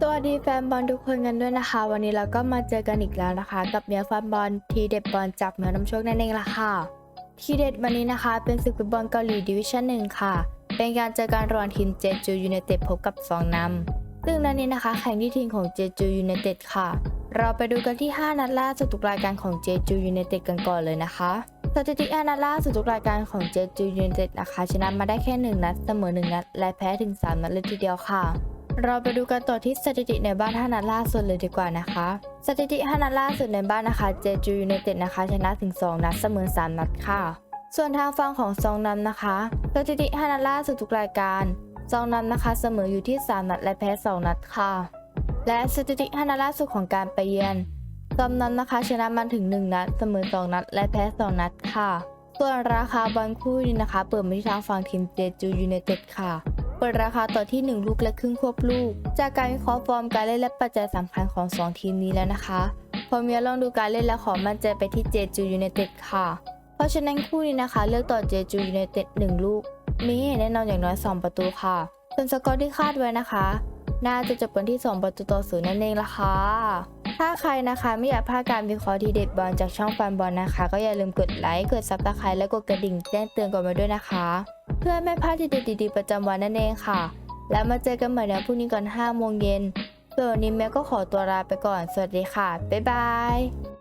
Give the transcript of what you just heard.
สวัสดีแฟนบอลทุกคนกันด้วยนะคะ วันนี้เราก็มาเจอกันอีกแล้วนะคะ กับเมียแฟนบอลทีเด็ดบอลจากเมียน้ำโชคนั่นเองล่ะค่ะ ทีเด็ดวันนี้นะคะ เป็นศึกฟุตบอลเกาหลีดิวิชั่นหนึ่งค่ะ เป็นการเจอกันระหว่างทีมเจจูยูไนเต็ดพบกับฟองนำซึ่งนัดนี้นะคะ แข่งที่ทีมของเจจูยูไนเต็ดค่ะ เราไปดูกันที่ 5 นัดล่าสุดทุกรายการของเจจูยูไนเต็ดกันก่อนเลยนะคะสถิติ5นัดล่าสุดทุกรายการของเจจูยูไนเต็ดนะคะชนะมาได้แค่1นัดเสมอ1นัดและแพ้ถึง3นัดเลยทีเดียวค่ะ เราไปดูกันต่อที่สถิติในบ้าน5นัดล่าสุดเลยดีกว่านะคะ สถิติ5นัดล่าสุดในบ้านนะคะเจจูยูไนเต็ดนะคะชนะถึง 2 นัดเสมอ 3 นัดค่ะ ส่วนทางฝั่งของซองนำนะคะสถิติ5นัดล่าสุดทุกรายการซองนำนะคะเสมออยู่ที่ 3 นัดและแพ้ 2 นัดค่ะ และสถิติ5นัดล่าสุดของการไปเยือนซอมนั้นนะคะชนะมาถึง 1 นัดเสมอ 2 นัด และแพ้ 2 นัดค่ะ ส่วนราคาบอลคู่นี้นะคะ เปิดมาที่ทางฝั่งทีมเจจูยูไนเต็ดค่ะ เปิดราคาต่อที่ 1 ลูกและครึ่งควบลูก จากการวิเคราะห์ฟอร์มการเล่นและปัจจัยสำคัญของ 2 ทีมนี้แล้วนะคะ พอเมียลองดูการเล่นและขอมั่นใจไปที่เจจูยูไนเต็ดค่ะ เพราะฉะนั้นคู่นี้นะคะ เลือกต่อเจจูยูไนเต็ด1ลูก มีให้แน่นอนอย่างน้อย 2 ประตูค่ะส่วนสกอร์ที่คาดไว้นะคะ น่าจะจบกันที่ 2 ประตูต่อศูนย์นั่นเองละค่ะ ถ้าใครนะคะไม่อยากพลาดการวิเคราะห์ทีเด็ดบอลจากช่องฟันบอลนะคะ ก็อย่าลืมกดไลค์กดซับสไครต์และกดกระดิ่งแจ้งเตือนก่อนมาด้วยนะคะ เพื่อไม่พลาดทีเด็ดดีๆประจำวันนั่นเองค่ะ แล้วมาเจอกันใหม่ในวันพรุ่งนี้ก่อน5โมงเย็นส่วนวันนี้แม่ก็ขอตัวลาไปก่อนสวัสดีค่ะบ๊ายบาย